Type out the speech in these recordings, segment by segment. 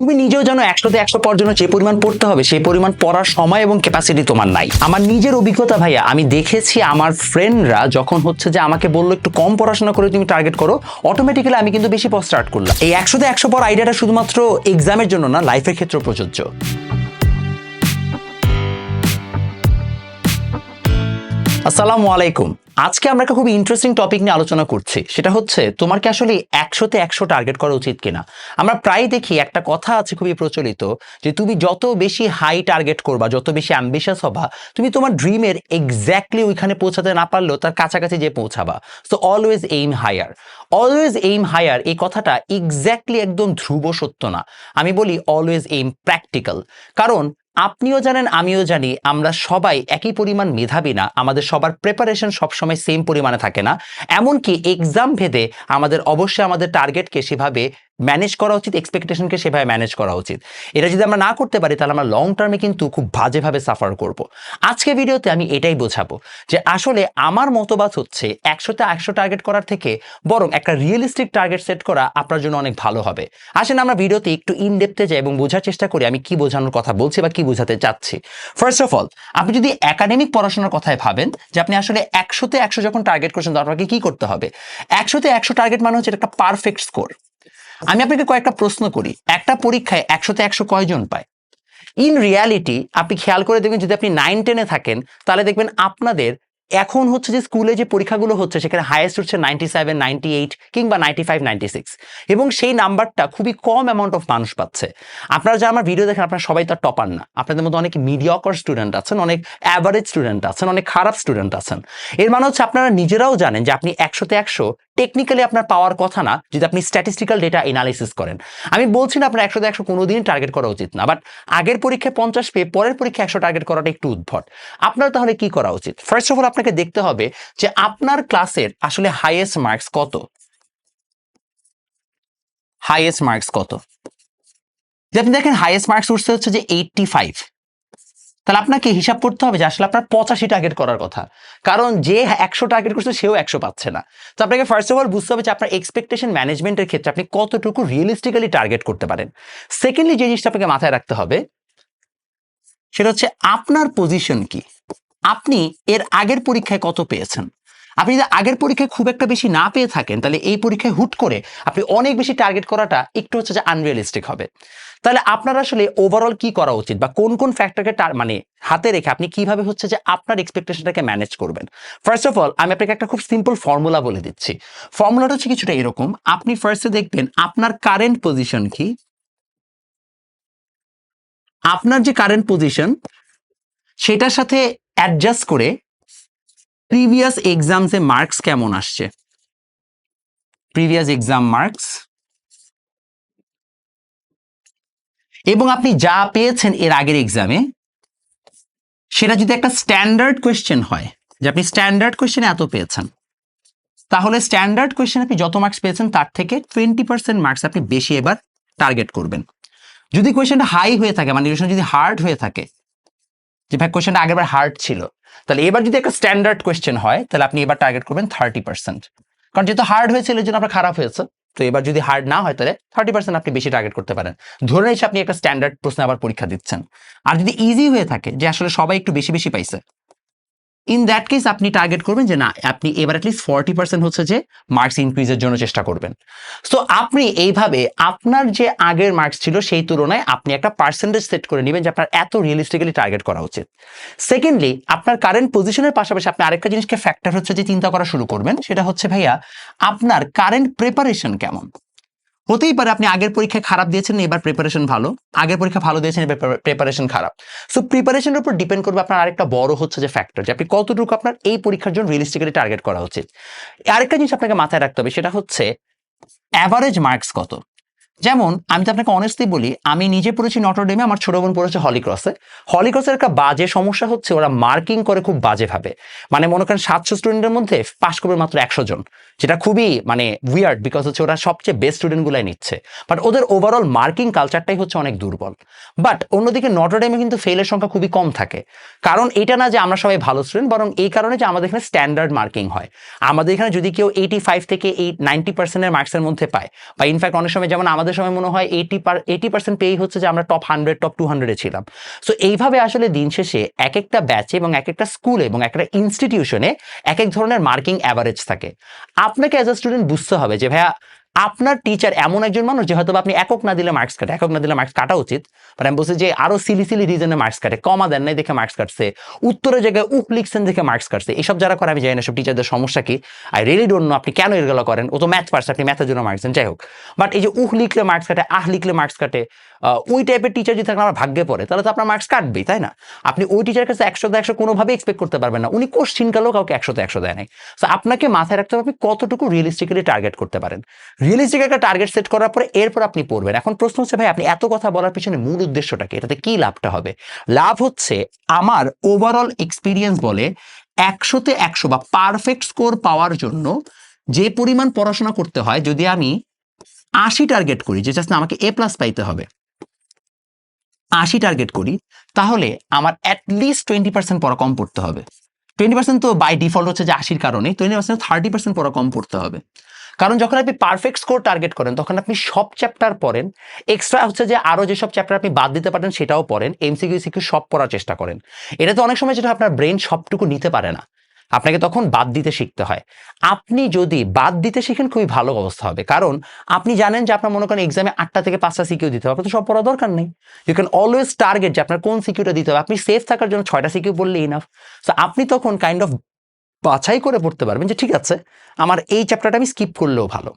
তুমি নিজেও জানো একশোতে একশো পর জন্য যে পরিমাণ পড়তে হবে, সেই পরিমাণ পড়ার সময় এবং ক্যাপাসিটি তোমার নাই। আমার নিজের অভিজ্ঞতা ভাইয়া, আমি দেখেছি আমার ফ্রেন্ডরা যখন হচ্ছে যে আমাকে বলল, একটু কম পড়াশোনা করে তুমি টার্গেট করো অটোমেটিক্যালি আমি কিন্তু বেশি পর স্টার্ট করলাম। এই একশোতে একশো পর আইডিয়াটা শুধুমাত্র এক্সামের জন্য না লাইফের ক্ষেত্রে প্রযোজ্য। আসসালামু আলাইকুম। আজকে আমরা একটা খুব ইন্টারেস্টিং টপিক নিয়ে আলোচনা করছি। সেটা হচ্ছে, তোমার কি আসলে একশোতে একশো টার্গেট করা উচিত কিনা? আমরা প্রায় দেখি, একটা কথা আছে খুবই প্রচলিত, যে তুমি যত বেশি হাই টার্গেট করবা, যত বেশি অ্যাম্বিশাস হবা, তুমি তোমার ড্রিমের এক্স্যাক্টলি ওইখানে পৌঁছাতে না পারলেও তার কাছাকাছি যে পৌঁছাবা। So always aim higher always aim higher এই কথাটা এক্স্যাক্টলি একদম ধ্রুব সত্য না। আমি বলি অলওয়েজ এইম প্র্যাকটিক্যাল কারণ আপনিও জানেন, আমিও জানি, আমরা সবাই একই পরিমাণ মেধাবী না। আমাদের সবার প্রিপারেশন সবসময় সেম পরিমাণে থাকে না। এমনকি এক্সাম ভেদে আমাদের অবশ্যই আমাদের টার্গেটকে সেভাবে ম্যানেজ করা উচিত এক্সপেকটেশনকে সেভাবে ম্যানেজ করা উচিত। এটা যদি আমরা না করতে পারি, তাহলে আমরা লং টার্মে কিন্তু খুব বাজেভাবে সাফার করব। আজকে ভিডিওতে আমি এটাই বোঝাবো যে আসলে আমার মতবাদ হচ্ছে একশোতে একশো টার্গেট করার থেকে বরং একটা রিয়েলিস্টিক টার্গেট সেট করা আপনার জন্য অনেক ভালো হবে। আসেন আমরা ভিডিওতে একটু ইন ডেপথে যাই এবং বোঝার চেষ্টা করি আমি কি বোঝানোর কথা বলছি বা কি বোঝাতে চাচ্ছি। ফার্স্ট অফ অল আপনি যদি একাডেমিক পড়াশোনার কথায় ভাবেন যে আপনি আসলে একশোতে একশো যখন টার্গেট করছেন, তো আপনাকে কি করতে হবে? একশোতে একশো টার্গেট মানে হচ্ছে একটা পারফেক্ট স্কোর আমি আপনাকে কয়েকটা প্রশ্ন করি। একটা পরীক্ষায় একশোতে একশো কয়জন পায়? ইন রিয়ালিটি আপনি খেয়াল করে দেখবেন যদি আপনি নাইন টেনে থাকেন, তাহলে দেখবেন আপনাদের এখন হচ্ছে যে স্কুলে যে পরীক্ষাগুলো হচ্ছে, সেখানে হাইয়েস্ট হচ্ছে নাইনটি সেভেন নাইনটি এইট কিংবা নাইনটি ফাইভ নাইনটি সিক্স এবং সেই নাম্বারটা খুবই কম অ্যামাউন্ট অফ মানুষ পাচ্ছে। আপনারা যারা আমার ভিডিও দেখেন, আপনারা সবাই তার টপার না। আপনাদের মধ্যে অনেক মিডিয়কর স্টুডেন্ট আছেন, অনেক অ্যাভারেজ স্টুডেন্ট আছেন, অনেক খারাপ স্টুডেন্ট আছেন। এর মানে হচ্ছে আপনারা নিজেরাও জানেন যে আপনি একশোতে একশো টেকনিক্যালি আপনার পাওয়ার কথা না, যদি আপনি স্ট্যাটিস্টিক্যাল ডেটা এনালিসিস করেন। আমি বলছি না আপনার একশোতে একশো কোনোদিনই টার্গেট করা উচিত না বাট আগের পরীক্ষায় পঞ্চাশ পেয়ে পরের পরীক্ষায় একশো টার্গেট করাটা একটু উদ্ভট। আপনার তাহলে কি করা উচিত? ফার্স্ট অফ অল আপনাকে দেখতে হবে যে আপনার ক্লাসের আসলে হাইয়েস্ট মার্কস কত। হাইয়েস্ট মার্কস কত। যে আপনি দেখেন হাইয়েস্ট মার্কস উঠছে হচ্ছে যে এইটটি ফাইভ তাহলে আপনাকে হিসাব করতে হবে যে আসলে আপনার পঁচাশি টার্গেট করার কথা। কারণ যে একশো টার্গেট করছে সেও একশো পাচ্ছে না। তো আপনাকে ফার্স্ট অফ অল বুঝতে হবে যে আপনার এক্সপেকটেশন ম্যানেজমেন্টের ক্ষেত্রে আপনি কতটুকু রিয়েলিস্টিক্যালি টার্গেট করতে পারেন। সেকেন্ডলি যে জিনিসটা আপনাকে মাথায় রাখতে হবে, সেটা হচ্ছে আপনার পজিশন কি। আপনি এর আগের পরীক্ষায় কত পেয়েছেন? আপনি যদি আগের পরীক্ষায় খুব একটা বেশি না পেয়ে থাকেন, তাহলে এই পরীক্ষায় হুট করে আপনি অনেক বেশি টার্গেট করাটা একটু হচ্ছে যে আনরিয়ালিস্টিক হবে। তাহলে আপনার আসলে ওভারঅল কি করা উচিত বা কোন কোন ফ্যাক্টরকে মানে হাতে রেখে আপনি কীভাবে হচ্ছে যে আপনার এক্সপেকটেশনটাকে ম্যানেজ করবেন? ফার্স্ট অফ অল আমি আপনাকে একটা খুব সিম্পল ফর্মুলা বলে দিচ্ছি। ফর্মুলাটা হচ্ছে কিছুটা এরকম। আপনি ফার্স্টে দেখবেন আপনার কারেন্ট পজিশন কি? আপনার যে কারেন্ট পজিশন সেটার সাথে অ্যাডজাস্ট করে প্রিভিয়াস এক্সামসে মার্কস কেমন আসছে? প্রিভিয়াস এক্সাম মার্কস এবং আপনি যা পেয়েছেন এর আগের এক্সামে সেটা যদি একটা স্ট্যান্ডার্ড কোয়েশ্চেন হয়, যে আপনি স্ট্যান্ডার্ড কোয়েশ্চেনে এত পেয়েছেন, তাহলে স্ট্যান্ডার্ড কোয়েশ্চেন আপনি যত মার্কস পেয়েছেন, তার থেকে টোয়েন্টি পার্সেন্ট মার্কস আপনি বেশি এবার টার্গেট করবেন। যদি কোয়েশ্চেনটা হাই হয়ে থাকে মানে যদি হার্ড হয়ে থাকে যে ভাই কোয়েশ্চেনটা আগেরবার হার্ড ছিল। তাহলে এবার যদি একটা স্ট্যান্ডার্ড কোয়েশ্চেন হয়, তাহলে আপনি এবার টার্গেট করবেন থার্টি পার্সেন্ট কারণ যেহেতু হার্ড হয়েছিল, এই জন্য আপনার খারাপ হয়েছে। তো এবার যদি হার্ড না হয়, তাহলে থার্টি পার্সেন্ট আপনি বেশি টার্গেট করতে পারেন। ধরে নিচ্ছে আপনি একটা স্ট্যান্ডার্ড প্রশ্নে আবার পরীক্ষা দিচ্ছেন। আর যদি ইজি হয়ে থাকে, যে আসলে সবাই একটু বেশি বেশি পাইছে ইন দ্যাট কেস আপনি টার্গেট করবেন যে না, আপনি এবার অ্যাটলিস্ট ফর্টি পার্সেন্ট হচ্ছে যে মার্কস ইনক্রিজের জন্য চেষ্টা করবেন। সো আপনি এইভাবে আপনার যে আগের মার্কস ছিল সেই তুলনায় আপনি একটা পার্সেন্টেজ সেট করে নেবেন যে আপনার এত রিয়েলিস্টিক্যালি টার্গেট করা উচিত। সেকেন্ডলি আপনার কারেন্ট পজিশনের পাশাপাশি আপনি আরেকটা জিনিসকে ফ্যাক্টর হচ্ছে যে চিন্তা করা শুরু করবেন, সেটা হচ্ছে ভাইয়া, আপনার কারেন্ট প্রিপারেশন কেমন? হতেই পারে আপনি আগের পরীক্ষায় খারাপ দিয়েছেন, এবার প্রিপারেশন ভালো। আগের পরীক্ষা ভালো দিয়েছেন, এবার প্রিপারেশন খারাপ। সো প্রিপারেশনের উপর ডিপেন্ড করবে আপনার আরেকটা বড় হচ্ছে যে ফ্যাক্টর যে আপনি কতটুকু আপনার এই পরীক্ষার জন্য রিয়েলিস্টিক্যালি টার্গেট করা উচিত। আরেকটা জিনিস আপনাকে মাথায় রাখতে হবে, সেটা হচ্ছে অ্যাভারেজ মার্কস কত? যেমন, আমি তো আপনাকে অনেস্টলি বলি, আমি নিজে পড়েছি নটরডেমে আমার ছোট বোন পড়েছে হলিক্রসে হলিক্রসের একটা বাজে সমস্যা হচ্ছে, ওরা মার্কিং করে খুব বাজেভাবে। মানে মনে করেন সাতশো স্টুডেন্টের মধ্যে পাশ করবে মাত্র একশো জন, যেটা খুবই মানে উইয়ার্ড বিকজ হচ্ছে ওরা সবচেয়ে বেস্ট স্টুডেন্টগুলাই নিচ্ছে। বাট ওদের ওভারঅল মার্কিং কালচারটাই হচ্ছে অনেক দুর্বল। বাট অন্যদিকে নটরডেমে কিন্তু ফেলের সংখ্যা খুবই কম থাকে। কারণ এটা না যে আমরা সবাই ভালো স্টুডেন্ট বরং এই কারণে যে আমাদের এখানে স্ট্যান্ডার্ড মার্কিং হয়। আমাদের এখানে যদি কেউ এইটি ফাইভ থেকে এইট নাইনটি পার্সেন্টের মার্কসের মধ্যে পায়, বা ইনফ্যাক্ট অনেক সময় যেমন আমাদের আমাদের সময় মনে হয় এইটি পার এইটি পার্সেন্ট পেয়েই হচ্ছে যে আমরা টপ হান্ড্রেড টপ টু হান্ড্রেডে ছিলাম। সো এইভাবে আসলে দিন শেষে এক একটা ব্যাচে এবং এক একটা স্কুলে এবং একটা ইনস্টিটিউশনে এক এক ধরনের মার্কিং অ্যাভারেজ থাকে। আপনাকে অ্যাজ আ স্টুডেন্ট বুঝতে হবে যে, ভাইয়া আপনার টিচার এমন একজন মানুষ যে হয়তো আপনি একক না দিলে মার্কস কাটে, একক না দিলে মার্কস কাটা উচিত বাট আমি বলছি যে আরও সিলি সিলি রিজনে মার্কস কাটে কমা দেন নাই দেখে মার্কস কাটছে, উত্তরের জায়গায় উপ লিখছেন দেখে মার্কস কাটছে, এসব যারা করে আমি জানি না সব টিচারদের সমস্যা কি? আই রিয়েলি ডোন্ট নো আপনি কেন এগুলো করেন? ও তো ম্যাথ পারছে, আপনি ম্যাথের জন্য মার্কস দেন, যাই হোক বাট এই যে উহ লিখলে মার্কস কাটে, আহ লিখলে মার্কস কাটে ওই টাইপের টিচার যদি থাকেন, আমার ভাগ্যে পড়ে, তাহলে তো আপনার মার্কস কাটবেই, তাই না? আপনি ওই টিচারের কাছে একশো একশো কোনোভাবে এক্সপেক্ট করতে পারবেন না, উনি কোশ্চিন কালেও কাউকে একশোতে একশো দেয় নাই। তো আপনাকে মাথায় রাখতে হবে আপনি কতটুকু রিয়েলিস্টিক্যালি টার্গেট করতে পারেন। রিয়েলিস্টিক একটা টার্গেট সেট করার পরে এরপর আপনি পড়বেন। এখন প্রশ্ন হচ্ছে, ভাই, আপনি এত কথা বলার পিছনে মূল উদ্দেশ্যটা কি এটাতে কি লাভটা হবে? লাভ হচ্ছে আমার ওভারঅল এক্সপিরিয়েন্স বলে একশোতে একশো বা পারফেক্ট স্কোর পাওয়ার জন্য যে পরিমাণ পড়াশোনা করতে হয়, যদি আমি আশি টার্গেট করি, যে জাস্ট আমাকে এ প্লাস পাইতে হবে, আশি টার্গেট করি, তাহলে আমার অ্যাটলিস্ট টোয়েন্টি পার্সেন্ট পড়া কম পড়তে হবে। টোয়েন্টি পার্সেন্ট তো বাই ডিফল্ট হচ্ছে যে আশির কারণে টোয়েন্টি পার্সেন্ট থার্টি পার্সেন্ট পড়া কম পড়তে হবে। কারণ যখন আপনি পারফেক্ট স্কোর টার্গেট করেন, তখন আপনি সব চ্যাপ্টার পড়েন। এক্সট্রা হচ্ছে যে আরও যেসব চ্যাপ্টার আপনি বাদ দিতে পারেন, সেটাও পড়েন। এমসিকিউ সিকিউ সব পড়ার চেষ্টা করেন। এটাতে অনেক সময় যেটা আপনার ব্রেন সবটুকু নিতে পারে না। আপনাকে তখন বাদ দিতে শিখতে হয়। আপনি যদি বাদ দিতে শিখেন, খুবই ভালো অবস্থা হবে। কারণ আপনি জানেন যে আপনার মনে করেন এক্সামে আটটা থেকে পাঁচটা সিকিউ দিতে হবে। তো সব পড়া দরকার নেই। ইউ ক্যান অলওয়েজ টার্গেট যে আপনার কোন সিকিউটা দিতে হবে। আপনি সেফ থাকার জন্য ছয়টা সিকিউ বললে ইনাফ সো আপনি তখন কাইন্ড অফ বাছাই করে পড়তে পারবেন যে ঠিক আছে, আমার এই চ্যাপ্টারটা আমি স্কিপ করলেও ভালো।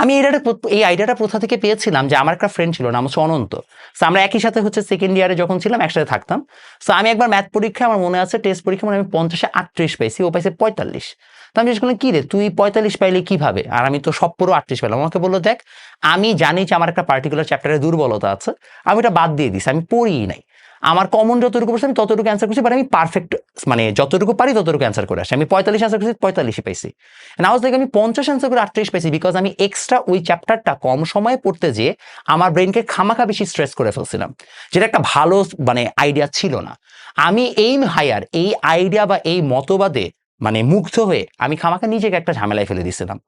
আমি এই আইডিয়াটা এই আইডিয়াটা কোথা থেকে পেয়েছিলাম যে আমার একটা ফ্রেন্ড ছিল, নাম হচ্ছে অনন্ত। সো আমরা একই সাথে হচ্ছে সেকেন্ড ইয়ারে যখন ছিলাম, একসাথে থাকতাম। সো আমি একবার ম্যাথ পরীক্ষায় আমার মনে আছে টেস্ট পরীক্ষা মানে আমি পঞ্চাশে আটত্রিশ পাইছি, ও পাইছে পঁয়তাল্লিশ। তো আমি জিজ্ঞেস করলাম, কি রে, তুই পঁয়তাল্লিশ পাইলে কীভাবে? আর আমি তো সব পুরো আটত্রিশ পেলাম আমাকে বলল, দেখ, আমি জানি যে আমার একটা পার্টিকুলার চ্যাপ্টারে দুর্বলতা আছে, আমি এটা বাদ দিয়ে দিছি, আমি পড়িই নাই। আমার কমন যতটুকু প্রশ্ন আমি ততটুকু অ্যান্সার করছি বাট আমি পারফেক্ট মানে যতটুকু পারি ততটুকু অ্যান্সার করে আসি। আমি পঁয়তাল্লিশ অ্যান্সার করছি, পঁয়তাল্লিশই পাইছি। নাও দেখি আমি পঞ্চাশ অ্যান্সার করে আটত্রিশ পাইছি বিকজ আমি এক্সট্রা ওই চ্যাপ্টারটা কম সময়ে পড়তে যেয়ে আমার ব্রেনকে খামাখা বেশি স্ট্রেস করে ফেলছিলাম, যেটা একটা ভালো মানে আইডিয়া ছিল না। আমি এইম হায়ার এই আইডিয়া বা এই মতবাদে মানে মুগ্ধ হয়ে আমি খামাখা নিজেকে একটা ঝামেলায় ফেলে দিয়েছিলাম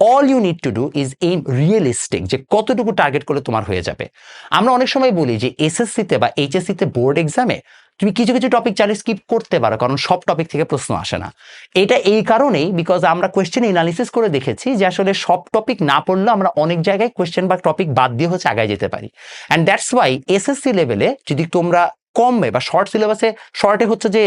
all you need to do is aim realistic যে কতটুকু টার্গেট করলে তোমার হয়ে যাবে। আমরা অনেক সময় বলি যে এসএসসিতে বা এইচএসসিতে বোর্ড এক্সামে তুমি কিছু কিছু টপিক চাইলে স্কিপ করতে পারো কারণ সব টপিক থেকে প্রশ্ন আসে না। এটা এই কারণেই বিকজ আমরা কোয়েশ্চেন এনালিসিস করে দেখেছি যে আসলে সব টপিক না পড়লেও আমরা অনেক জায়গায় কোয়েশ্চেন বা টপিক বাদ দিয়ে হচ্ছে আগায় যেতে পারি। অ্যান্ড দ্যাটস ওয়াই এসএসসি লেভেলে যদি তোমরা কমে বা শর্ট সিলেবাসে শর্টে হচ্ছে যে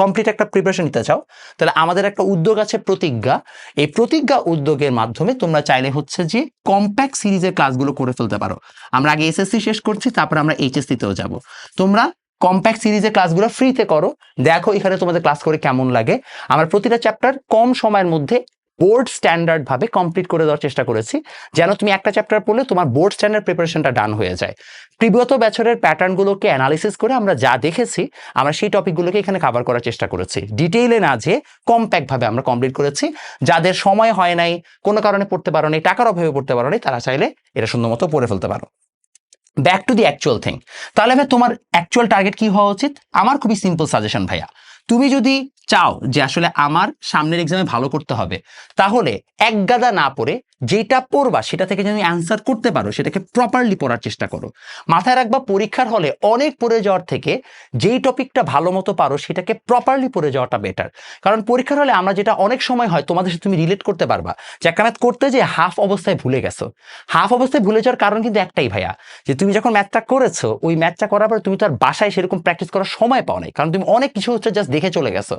কমপ্লিট একটা প্রিপারেশন নিতে চাও, তাহলে আমাদের একটা উদ্যোগ আছে প্রতিজ্ঞা। এই প্রতিজ্ঞা উদ্যোগের মাধ্যমে তোমরা চাইলে হচ্ছে যে কম্প্যাক্ট সিরিজের ক্লাসগুলো করে ফেলতে পারো। আমরা আগে এসএসসি শেষ করছি, তারপর আমরা এইচএসসিতেও যাব। তোমরা কম্প্যাক্ট সিরিজের ক্লাসগুলো ফ্রিতে করো। দেখো এখানে তোমাদের ক্লাস করে কেমন লাগে। আমার প্রতিটা চ্যাপ্টার কম সময়ের মধ্যে বোর্ড স্ট্যান্ডার্ড ভাবে কমপ্লিট করে দেওয়ার চেষ্টা করেছি। যেন তুমি একটা চ্যাপ্টার পড়লে তোমার বোর্ড স্ট্যান্ডার্ড প্রিপারেশনটা ডান হয়ে যায়। প্রিবিগত বছরের প্যাটার্নগুলোকে অ্যানালিসিস করে আমরা যা দেখেছি, আমরা সেই টপিকগুলোকে এখানে কভার করার চেষ্টা করেছি। ডিটেইলে না যে কম্প্যাক্ট ভাবে আমরা কমপ্লিট করেছি। যাদের সময় হয় নাই, কোনো কারণে পড়তে পারো নাই, টাকার অভাবে পড়তে পারো নাই, তারা চাইলে এটা সুন্দর মতো পড়ে ফেলতে পারো। Back to the actual thing তাহলে ভাই তোমার অ্যাকচুয়াল টার্গেট কি হওয়া উচিত? আমার খুবই সিম্পল সাজেশন ভাইয়া। তুমি যদি চাও যে আসলে আমার সামনের এক্সামে ভালো করতে হবে, তাহলে এক গাদা না পড়ে যেটা পড়বা সেটা থেকে যদি অ্যান্সার করতে পারো, সেটাকে প্রপারলি পড়ার চেষ্টা করো। মাথায় রাখবা পরীক্ষার হলে অনেক পড়ে যাওয়ার থেকে যেই টপিকটা ভালো মতো পারো সেটাকে প্রপারলি পড়ে যাওয়াটা বেটার কারণ পরীক্ষার হলে আমরা যেটা অনেক সময় হয় তোমাদের সাথে তুমি রিলেট করতে পারবা যে করতে যে হাফ অবস্থায় ভুলে গেছো। হাফ অবস্থায় ভুলে যাওয়ার কারণ কিন্তু একটাই ভাইয়া, যে তুমি যখন ম্যাথটা করেছ, ওই ম্যাথটা করার পর তুমি তো আর বাসায় সেরকম প্র্যাকটিস করার সময় পাও নাই। কারণ তুমি অনেক কিছু হচ্ছে জাস্ট দেখে চলে গেছো।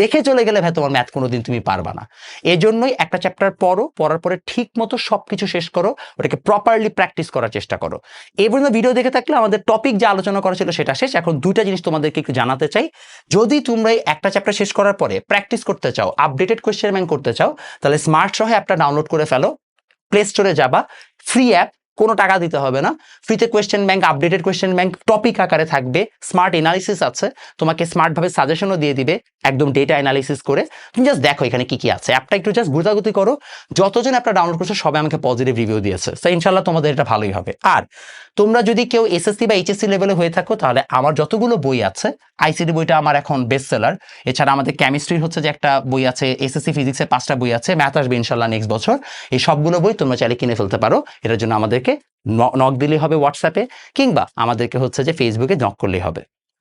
দেখে চলে গেলে ভাই তোমার ম্যাথ কোনোদিন তুমি পারবা না। এজন্যই একটা চ্যাপ্টার পড়ো, পড়ার পরে ঠিক মতো সবকিছু শেষ করো, ওটাকে প্রপারলি প্র্যাকটিস করার চেষ্টা করো। এই পর্যন্ত ভিডিও দেখে থাকলে আমাদের টপিক যে আলোচনা করা ছিল সেটা শেষ। এখন দুইটা জিনিস তোমাদেরকে একটু জানাতে চাই। যদি তোমরা একটা চ্যাপ্টার শেষ করার পরে প্র্যাকটিস করতে চাও আপডেটেড কোয়েশ্চেন ব্যাংক করতে চাও, তাহলে স্মার্ট সহ অ্যাপটা ডাউনলোড করে ফেলো। প্লে স্টোরে যাবা। ফ্রি অ্যাপ কোনো টাকা দিতে হবে না। ফ্রিতে question bank updated question bank topic আকারে থাকবে। স্মার্ট এনালিসিস আছে। তোমাকে স্মার্ট ভাবে সাজেশনও দিয়ে দিবে। একদম ডেটা অ্যানালিসিস করে। তুমি জাস্ট দেখো এখানে কি কি আছে। অ্যাপটা একটু জাস্ট গুতাগুতি করো। যতজন অ্যাপটা ডাউনলোড করছ, সবাই আমাকে পজিটিভ রিভিউ দিয়েছে। তো ইনশাল্লাহ তোমাদের এটা ভালোই হবে। আর তোমরা যদি কেউ এসএসসি বা এইচএসসি লেভেলে হয়ে থাকো, তাহলে আমার যতগুলো বই আছে আইসিডি বইটা আমার এখন বেস্ট সেলার এছাড়া আমাদের কেমিস্ট্রির হচ্ছে যে একটা বই আছে এসএসসি ফিজিক্সের পাঁচটা বই আছে। ম্যাথ আসবে ইনশাল্লাহ নেক্সট বছর। এই সবগুলো বই তোমরা চাইলে কিনে ফেলতে পারো। এটার জন্য নক দিলেই হবে হোয়াটসঅ্যাপে কিংবা আমাদেরকে হচ্ছে যে ফেসবুকে নক করলেই হবে।